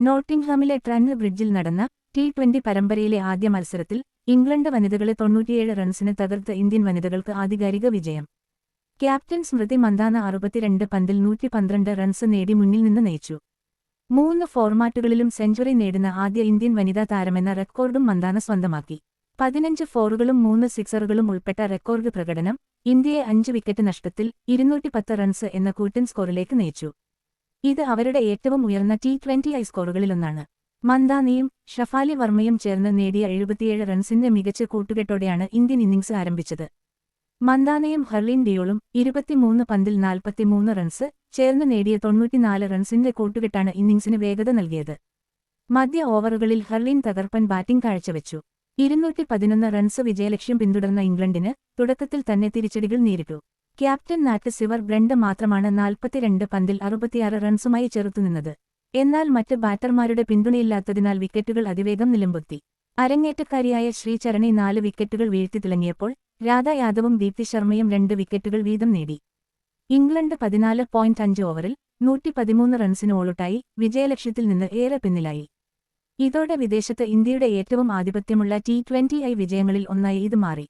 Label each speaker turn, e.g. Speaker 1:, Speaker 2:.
Speaker 1: നോട്ടിംഗ്ഹാമിലെ ട്രന്ന് ബ്രിഡ്ജിൽ നടന്ന T twenty പരമ്പരയിലെ ആദ്യ മത്സരത്തിൽ ഇംഗ്ലണ്ട് വനിതകളെ തൊണ്ണൂറ്റിയേഴ് റൺസിന് തകർത്ത് ഇന്ത്യൻ വനിതകൾക്ക് ആധികാരിക വിജയം. ക്യാപ്റ്റൻ സ്മൃതി മന്ദാന അറുപത്തിരണ്ട് പന്തിൽ നൂറ്റി പന്ത്രണ്ട് റൺസ് നേടി മുന്നിൽ നിന്ന് നയിച്ചു. മൂന്ന് ഫോർമാറ്റുകളിലും സെഞ്ചുറി നേടുന്ന ആദ്യ ഇന്ത്യൻ വനിതാ താരമെന്ന റെക്കോർഡും മന്ദാന സ്വന്തമാക്കി. പതിനഞ്ച് ഫോറുകളും മൂന്ന് സിക്സറുകളും ഉൾപ്പെട്ട റെക്കോർഡ് പ്രകടനം ഇന്ത്യയെ അഞ്ച് വിക്കറ്റ് നഷ്ടത്തിൽ ഇരുന്നൂറ്റിപ്പത്ത് റൺസ് എന്ന കൂറ്റൻ സ്കോറിലേക്ക് നയിച്ചു. ഇത് അവരുടെ ഏറ്റവും ഉയർന്ന ടി ട്വന്റി ഐ സ്കോറുകളിലൊന്നാണ് മന്ദാനയും ഷഫാലി വർമ്മയും ചേർന്ന് നേടിയ എഴുപത്തിയേഴ് റൺസിന്റെ മികച്ച കൂട്ടുകെട്ടോടെയാണ് ഇന്ത്യൻ ഇന്നിംഗ്സ് ആരംഭിച്ചത്. മന്ദാനയും ഹർലിൻ ഡിയോളും ഇരുപത്തിമൂന്ന് പന്തിൽ നാൽപ്പത്തിമൂന്ന് റൺസ് ചേർന്ന് നേടിയ തൊണ്ണൂറ്റിനാല് റൺസിന്റെ കൂട്ടുകെട്ടാണ് ഇന്നിംഗ്സിന് വേഗത നൽകിയത്. മധ്യ ഓവറുകളിൽ ഹർലിൻ തകർപ്പൻ ബാറ്റിംഗ് കാഴ്ചവെച്ചു. ഇരുന്നൂറ്റി പതിനൊന്ന് റൺസ് വിജയലക്ഷ്യം പിന്തുടർന്ന ഇംഗ്ലണ്ടിന് തുടക്കത്തിൽ തന്നെ തിരിച്ചടികൾ നേരിട്ടു. ക്യാപ്റ്റൻ നാറ്റ് സിവർ ബ്രണ്ട് മാത്രമാണ് നാൽപ്പത്തിരണ്ട് പന്തിൽ അറുപത്തിയാറ് റൺസുമായി ചെറുത്തുനിന്നത് എന്നാൽ മറ്റ് ബാറ്റർമാരുടെ പിന്തുണയില്ലാത്തതിനാൽ വിക്കറ്റുകൾ അതിവേഗം നിലമ്പൊത്തി അരങ്ങേറ്റക്കാരിയായ ശ്രീചരണി നാല് വിക്കറ്റുകൾ വീഴ്ത്തി തിളങ്ങിയപ്പോൾ രാധ യാദവും ദീപ്തി ശർമ്മയും രണ്ട് വിക്കറ്റുകൾ വീതം നേടി. ഇംഗ്ലണ്ട് പതിനാല് പോയിന്റ് അഞ്ച് ഓവറിൽ നൂറ്റി പതിമൂന്ന് റൺസിന് ഓളുട്ടായി വിജയലക്ഷ്യത്തിൽ നിന്ന് ഏറെ പിന്നിലായി. ഇതോടെ വിദേശത്ത് ഇന്ത്യയുടെ ഏറ്റവും ആധിപത്യമുള്ള ടി ട്വന്റി ഐ വിജയങ്ങളിൽ ഒന്നായി ഇത് മാറി.